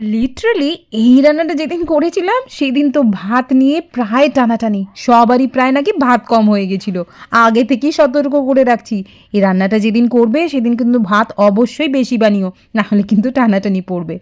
Literally এই রান্নাটা যেদিন করেছিলাম, সেদিন তো ভাত নিয়ে প্রায় টানাটানি। সবারই প্রায় নাকি ভাত কম হয়ে গেছিল। আগে থেকেই সতর্ক করে রাখছি। এই রান্নাটা যেদিন করবে, সেদিন কিন্তু ভাত অবশ্যই বেশি বানিও। নাহলে কিন্তু টানাটানি পড়বে।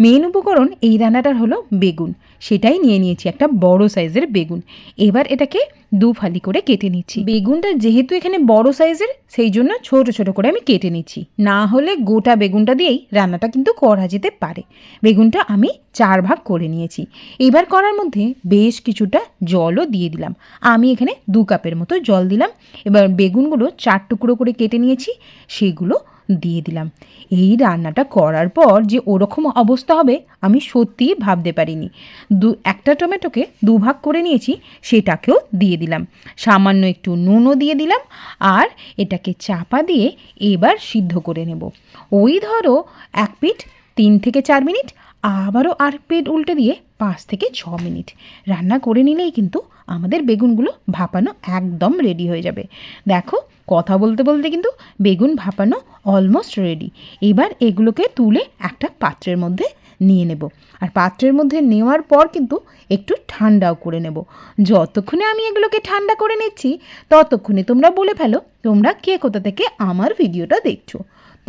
মেন উপকরণ এই রান্নাটার হলো বেগুন। সেটাই নিয়ে নিয়েছি একটা বড় সাইজের বেগুন। এবার এটাকে দু ফালি করে কেটে নিচ্ছি। বেগুনটা যেহেতু এখানে বড় সাইজের, সেই জন্য ছোট ছোট করে আমি কেটে নিচ্ছি। না হলে গোটা বেগুনটা দিয়েই রান্নাটা কিন্তু করা যেতে পারে। বেগুনটা আমি চার ভাগ করে নিয়েছি। এবার করার মধ্যে বেশ কিছুটা জলও দিয়ে দিলাম। আমি এখানে দু কাপের মতো জল দিলাম। এবার বেগুনগুলো চার টুকরো করে কেটে নিয়েছি। সেগুলো দিয়ে দিলাম। এই রান্নাটা করার পর যে ওরকম অবস্থা হবে, আমি সত্যিই ভাবতে পারিনি। দু, একটা টমেটোকে দুভাগ করে নিয়েছি, সেটাকেও দিয়ে দিলাম। সামান্য একটু নুনও দিয়ে দিলাম আর এটাকে চাপা দিয়ে এবার সিদ্ধ করে নেব। ওই ধরো এক পিঠ তিন থেকে চার মিনিট আবারও আর পেট উল্টে দিয়ে পাঁচ থেকে ছ মিনিট। রান্না করে নিলেই কিন্তু আমাদের বেগুনগুলো ভাপানো একদম রেডি হয়ে যাবে। দেখো, কথা বলতে বলতে কিন্তু বেগুন ভাপানো অলমোস্ট রেডি এবার এগুলোকে তুলে একটা পাত্রের মধ্যে নিয়ে নেব। আর পাত্রের মধ্যে নেওয়ার পর কিন্তু একটু ঠান্ডাও করে নেব। যতক্ষণে আমি এগুলোকে ঠান্ডা করে নিচ্ছি, ততক্ষণে তোমরা বলে ফেলো তোমরা কে কোথা থেকে আমার ভিডিওটা দেখছ।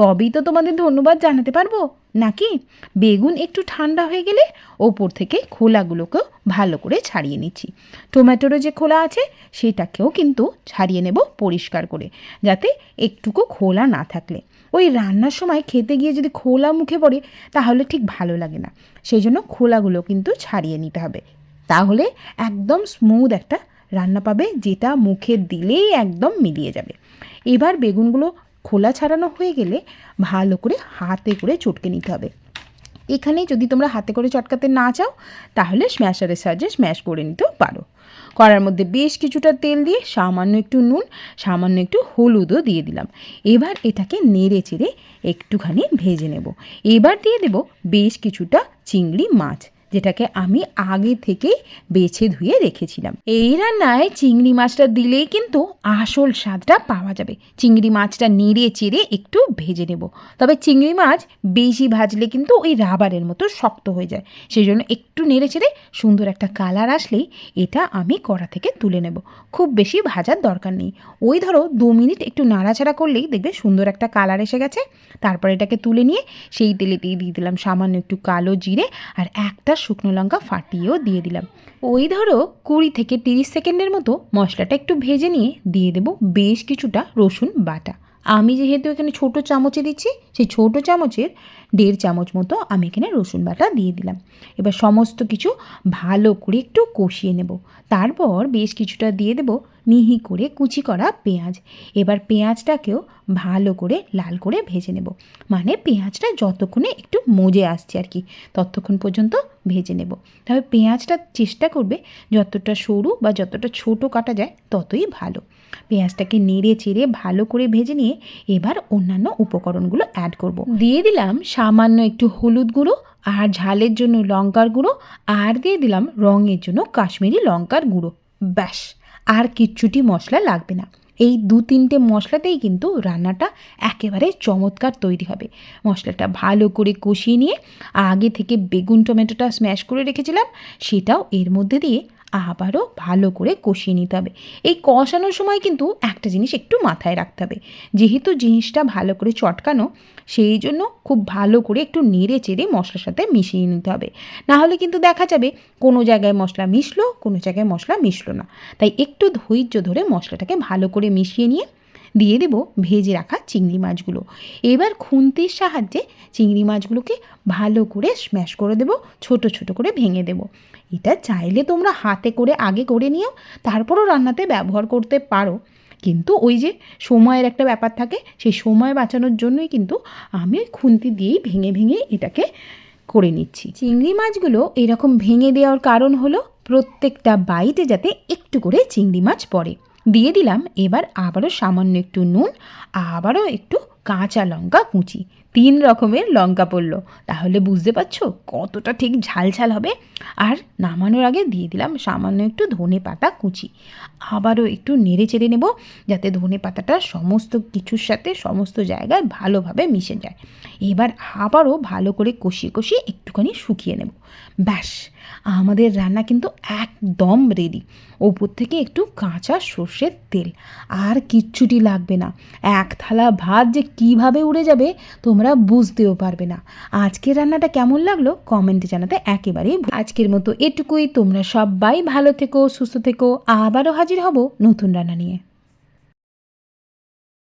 তবেই তো তোমাদের ধন্যবাদ জানাতে পারব, নাকি? বেগুন একটু ঠান্ডা হয়ে গেলে ওপর থেকে খোলাগুলোকেও ভালো করে ছাড়িয়ে নিচ্ছি। টমেটোরও যে খোলা আছে, সেটাকেও কিন্তু ছাড়িয়ে নেব পরিষ্কার করে, যাতে একটুকু খোলা না থাকলে। ওই রান্নার সময় খেতে গিয়ে যদি খোলা মুখে পড়ে, তাহলে ঠিক ভালো লাগে না। সেই জন্য খোলাগুলো কিন্তু ছাড়িয়ে নিতে হবে। তাহলে একদম স্মুথ একটা রান্না পাবে, যেটা মুখে দিলেই একদম মিলিয়ে যাবে। এবার বেগুনগুলো খোলা ছাড়ানো হয়ে গেলে ভালো করে হাতে করে চটকে নিতে হবে। এখানে যদি তোমরা হাতে করে চটকাতে না চাও, তাহলে স্ম্যাশারের সাহায্যে স্ম্যাশ করে নিতেও পারো। কড়ার মধ্যে বেশ কিছুটা তেল দিয়ে সামান্য একটু নুন, সামান্য একটু হলুদও দিয়ে দিলাম। এবার এটাকে নেড়ে চেড়ে একটুখানি ভেজে নেব। এবার দিয়ে দেব বেশ কিছুটা চিংড়ি মাছ। যেটাকে আমি আগে থেকেই বেছে ধুয়ে রেখেছিলাম। এই রান্নায় চিংড়ি মাছটা দিলেই কিন্তু আসল স্বাদটা পাওয়া যাবে। চিংড়ি মাছটা নেড়ে চেড়ে একটু ভেজে নেব। তবে চিংড়ি মাছ বেশি ভাজলে কিন্তু ওই রাবারের মতো শক্ত হয়ে যায়। সেই জন্য একটু নেড়ে চেড়ে সুন্দর একটা কালার আসলেই এটা আমি কড়া থেকে তুলে নেব। খুব বেশি ভাজার দরকার নেই। ওই ধরো দু মিনিট একটু নাড়াচাড়া করলেই দেখবে সুন্দর একটা কালার এসে গেছে। তারপর এটাকে তুলে নিয়ে সেই তেলেতেই দিয়ে দিলাম সামান্য একটু কালো জিরে আর একটা শুকনো লঙ্কা ফাটিয়েও দিয়ে দিলাম। ওই ধরো কুড়ি থেকে তিরিশ সেকেন্ডের মতো মশলাটা একটু ভেজে নিয়ে দিয়ে দেবো বেশ কিছুটা রসুন বাটা। আমি যেহেতু এখানে ছোট চামচে দিচ্ছি সেই ছোট চামচের দেড় চামচ মতো আমি এখানে রসুন বাটা দিয়ে দিলাম। এবার সমস্ত কিছু ভালো করে একটু কষিয়ে নেব। তারপর বেশ কিছুটা দিয়ে দেব মিহি করে কুচি করা পেঁয়াজ। এবার পেঁয়াজটাকেও ভালো করে লাল করে ভেজে নেব। মানে পেঁয়াজটা যতক্ষণে একটু মজে আসছে আর কি, ততক্ষণ পর্যন্ত ভেজে নেব। তবে পেঁয়াজটা চেষ্টা করবে যতটা সরু বা যতটা ছোট কাটা যায় ততই ভালো। পেঁয়াজটাকে নেড়ে চেড়ে ভালো করে ভেজে নিয়ে এবার অন্যান্য উপকরণগুলো অ্যাড করব। দিয়ে দিলাম সামান্য একটু হলুদ গুঁড়ো আর ঝালের জন্য লঙ্কার গুঁড়ো আর দিয়ে দিলাম রঙের জন্য কাশ্মীরি লঙ্কার গুঁড়ো। ব্যাস, আর কিচ্ছুটি মশলা লাগবে না। এই দু তিনটে মশলাতেই কিন্তু রান্নাটা একেবারে চমৎকার তৈরি হবে। মশলাটা ভালো করে কষিয়ে নিয়ে আগে থেকে বেগুন, টমেটোটা স্ম্যাশ করে রেখেছিলাম, সেটাও এর মধ্যে দিয়ে আবারও ভালো করে কষিয়ে নিতে হবে। এই কষানোর সময় কিন্তু একটা জিনিস একটু মাথায় রাখতে হবে। যেহেতু জিনিসটা ভালো করে চটকানো, সেই জন্য খুব ভালো করে একটু নেড়ে চেড়ে মশলার সাথে মিশিয়ে নিতে হবে। না হলে কিন্তু দেখা যাবে কোনো জায়গায় মশলা মিশলো, কোনো জায়গায় মশলা মিশলো না। তাই একটু ধৈর্য ধরে মশলাটাকে ভালো করে মিশিয়ে নিয়ে দিয়ে দেবো ভেজে রাখা চিংড়ি মাছগুলো। এবার খুন্তির সাহায্যে চিংড়ি মাছগুলোকে ভালো করে স্ম্যাশ করে দেবো, ছোট ছোট করে ভেঙে দেবো। এটা চাইলে তোমরা হাতে করে আগে করে নিও, তারপরও রান্নাতে ব্যবহার করতে পারো। কিন্তু ওই যে সময়ের একটা ব্যাপার থাকে, সেই সময় বাঁচানোর জন্যই কিন্তু আমি ওই খুন্তি দিয়েই ভেঙে ভেঙে এটাকে করে নিচ্ছি। চিংড়ি মাছগুলো এরকম ভেঙে দেওয়ার কারণ হলো, প্রত্যেকটা বাইটে যাতে একটু করে চিংড়ি মাছ পড়ে। দিয়ে দিলাম। এবার আবারও সামান্য একটু নুন আবারও একটু কাঁচা লঙ্কা কুচি। তিন রকমের লঙ্কা পড়ল। তাহলে বুঝতে পারছ কতটা ঠিক ঝাল ঝাল হবে? আর নামানোর আগে দিয়ে দিলাম সামান্য একটু ধনে পাতা কুচি। আবারও একটু নেড়ে চেড়ে নেব যাতে ধনে পাতাটা সমস্ত কিছুর সাথে সমস্ত জায়গায় ভালোভাবে মিশে যায়। এবার আবারও ভালো করে কষিয়ে কষিয়ে একটুখানি শুকিয়ে নেব। ব্যাস, আমাদের রান্না কিন্তু একদম রেডি ওপর থেকে একটু কাঁচা সর্ষের তেল। আর কিচ্ছুটি লাগবে না। এক থালা ভাত যে কীভাবে উড়ে যাবে তোমরা বুঝতেও পারবে না। আজকের রান্নাটা কেমন লাগল কমেন্টে জানাতে একেবারেই আজকের মতো এটুকুই। তোমরা সবাই ভালো থেকো, সুস্থ থেকো। আবারও হাজির হব নতুন রান্না নিয়ে।